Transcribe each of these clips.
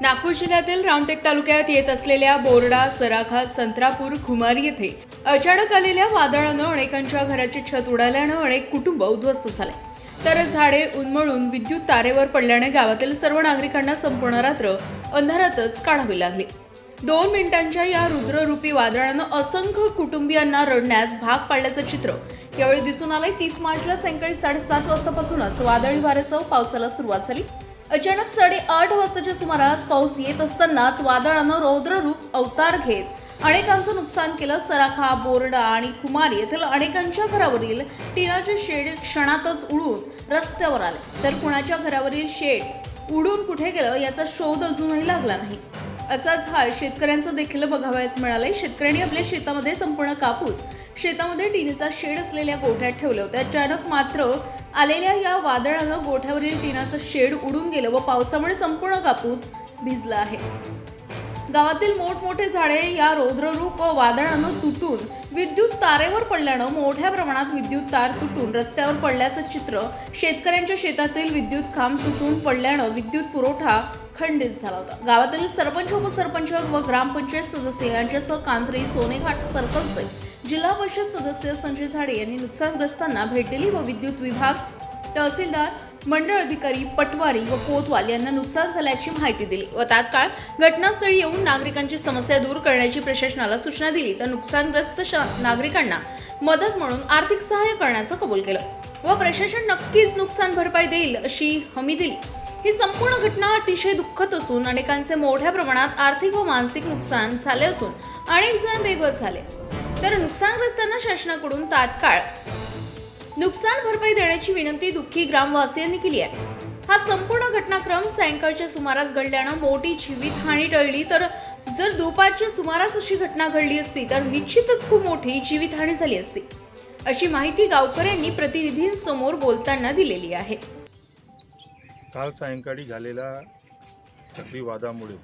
नागपूर जिल्ह्यातील रामटेक तालुक्यात येत असलेल्या बोर्डा सराखा संत्रापूर खुमारी येथे अचानक आलेल्या वादळानं अनेकांच्या घराची छत उडाल्यानं अनेक कुटुंब उद्ध्वस्त झाले. तर झाडे उन्मळून विद्युत तारेवर पडल्याने गावातील सर्व नागरिकांना संपूर्ण रात्र अंधारातच काढावी लागली. दोन मिनिटांच्या या रुद्ररूपी वादळानं असंख्य कुटुंबियांना रडण्यास भाग पाडल्याचं चित्र यावेळी दिसून आलंय. तीस मार्चला सायंकाळी साडेसात वाजतापासूनच वादळी वाऱ्यासह पावसाला सुरुवात झाली. अचानक साडेआठ वाजताच्या सुमारास पाऊस येत असतानाच वादळानं रौद्ररूप अवतार घेत अनेकांचं नुकसान केलं. सराखा बोर्डा आणि कुमार येथील अनेकांच्या घरावरील टिनाचे शेड क्षणातच उडून रस्त्यावर आले. तर कुणाच्या घरावरील शेड उडून कुठे गेलं याचा शोध अजूनही लागला नाही. असाच हा शेतकऱ्यांचं देखील बघावयास मिळालंय. शेतकऱ्यांनी आपल्या शेतामध्ये संपूर्ण कापूस शेतामध्ये टिनीचा शेड असलेल्या गोठ्यात ठेवलं होतं. अचानक मात्र आलेल्या या वादळानं गोठ्यावरील टिनाचं शेड उडून गेलं व पावसामुळे संपूर्ण कापूस भिजला आहे. गावातील मोठमोठे झाडे या रौद्ररूप वादळानं तुटून विद्युत तारेवर पडल्यानं मोठ्या प्रमाणात विद्युत तार तुटून रस्त्यावर पडल्याचं चित्र शेतकऱ्यांच्या शेतातील विद्युत खांब तुटून पडल्यानं विद्युत पुरवठा खंडित झाला होता. गावातील सरपंच उपसरपंच व ग्रामपंचायत सदस्य यांच्यासह कांत्री सोनेघाट सर्कलचे जिल्हा परिषद सदस्य संजय झाडे यांनी नुकसानग्रस्तांना भेट दिली व विद्युत विभाग तहसीलदार मंडळ अधिकारी पटवारी व कोतवाल यांना नुकसान झाल्याची माहिती दिली. व तात्काळ घटनास्थळी येऊन नागरिकांची समस्या दूर करण्याची प्रशासनाला सूचना दिली. तर नुकसानग्रस्त नागरिकांना मदत म्हणून आर्थिक सहाय्य करण्याचं कबूल केलं. व प्रशासन नक्कीच नुकसान भरपाई देईल अशी हमी दिली. ही संपूर्ण घटना अतिशय दुःखद असून अनेकांचे मोठ्या प्रमाणात आर्थिक व मानसिक नुकसान झाले असून अनेक जण बेघर झाले. तर नुकसानग्रस्तांना शासनाकडून तात्काळ नुकसान भरपाई देण्याची विनंती दुःखी ग्रामवासियांनी केली आहे. हा संपूर्ण घटनाक्रम सायंकाळच्या सुमारास घडल्यानं मोठी जीवितहानी टळली. तर जर दुपारच्या सुमारास अशी घटना घडली असती तर निश्चितच खूप मोठी जीवितहानी झाली असती. अशी माहिती गावकऱ्यांनी प्रतिनिधींसमोर बोलताना दिलेली आहे. काल सायंकाळी झालेल्या चक्रीवादामुळे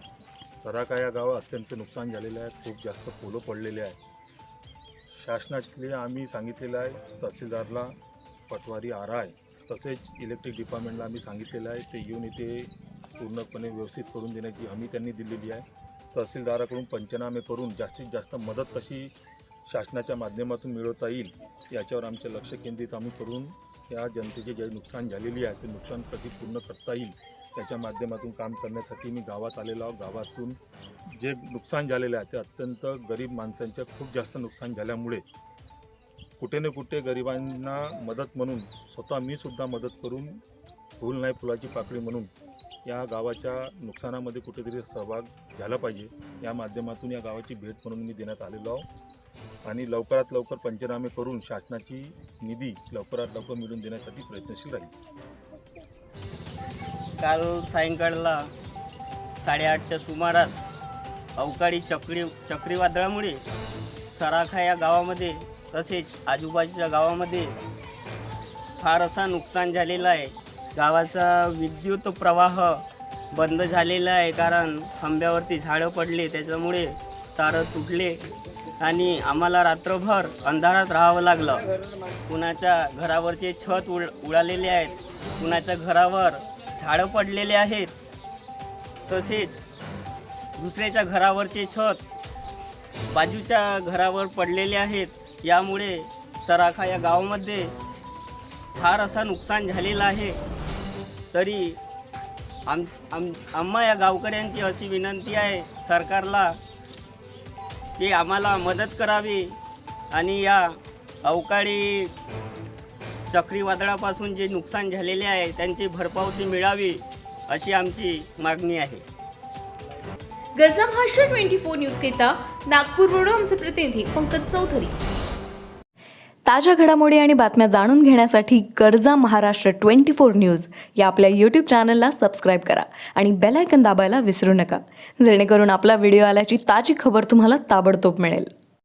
सराका या गावात अत्यंत नुकसान झालेलं आहे. खूप जास्त पोलं पडलेले आहे. शासनातले आम्ही सांगितलेलं आहे तहसीलदारला पटवारी आरा आहे. तसेच इलेक्ट्रिक डिपार्टमेंटला आम्ही सांगितलेलं आहे ते येऊन इथे पूर्णपणे व्यवस्थित करून देण्याची हमी त्यांनी दिलेली आहे. तहसीलदाराकडून पंचनामे करून जास्तीत जास्त मदत कशी शासनाच्या माध्यमातून मिळवता येईल याच्यावर आमचे लक्ष केंद्रित आम्ही करून या जनतेचे जे नुकसान झालेली आहे ते नुकसान कशी पूर्ण करता येईल त्याच्या माध्यमातून काम करण्यासाठी मी गावात आलेलो आहो. गावातून जे नुकसान झालेलं आहे ते अत्यंत गरीब माणसांचं खूप जास्त नुकसान झाल्यामुळे कुठे ना कुठे गरिबांना मदत म्हणून स्वतः मी सुद्धा मदत करून फूल नाही फुलाची पाकळी म्हणून या गावाच्या नुकसानामध्ये कुठेतरी सहभाग झाला पाहिजे. या माध्यमातून या गावाची भेट म्हणून मी देण्यात आलेलो आहो. आणि लवकरात लवकर पंचनामे करून शासनाची निधी लवकरात लवकर मिळून देण्यासाठी प्रयत्नशील राहील. काल सायंकाळला साडेआठच्या सुमारास अवकाळी चक्री चक्रीवादळामुळे सराखा या गावामध्ये तसेच आजूबाजूच्या गावामध्ये फार असा नुकसान झालेला आहे. गावाचा विद्युत प्रवाह बंद झालेला आहे कारण खांब्यावरती झाडं पडले त्याच्यामुळे तारं तुटले आणि आम्हाला रात्रभर अंधारात राहावं लागलं. कुणाच्या घरावरचे छत उड उडालेले आहेत कुणाच्या घरावर झाडं पडलेले आहेत. तसेच दुसऱ्याच्या घरावरचे छत बाजूच्या घरावर पडलेले आहेत. यामुळे सराखा या गावामध्ये फार असा नुकसान झालेलं आहे. तरी आम आम आम्हा या गावकऱ्यांची अशी विनंती आहे सरकारला की आम्हाला मदत करावी आणि या अवकाळी चक्रीवादळापासून जे नुकसान झालेले आहे त्यांची भरपावती मिळावी अशी आमची मागणी आहे. Gaja Maharashtra twenty four news करिता नागपूरवरून आमचे प्रतिनिधी पंकज चौधरी. ताज्या घडामोडी आणि बातम्या जाणून घेण्यासाठी गरजा महाराष्ट्र ट्वेंटी फोर न्यूज या आपल्या यूट्यूब चॅनलला सबस्क्राईब करा आणि बेल आयकन दाबायला विसरू नका. जेणेकरून आपला व्हिडिओ आल्याची ताजी खबर तुम्हाला ताबडतोब मिळेल.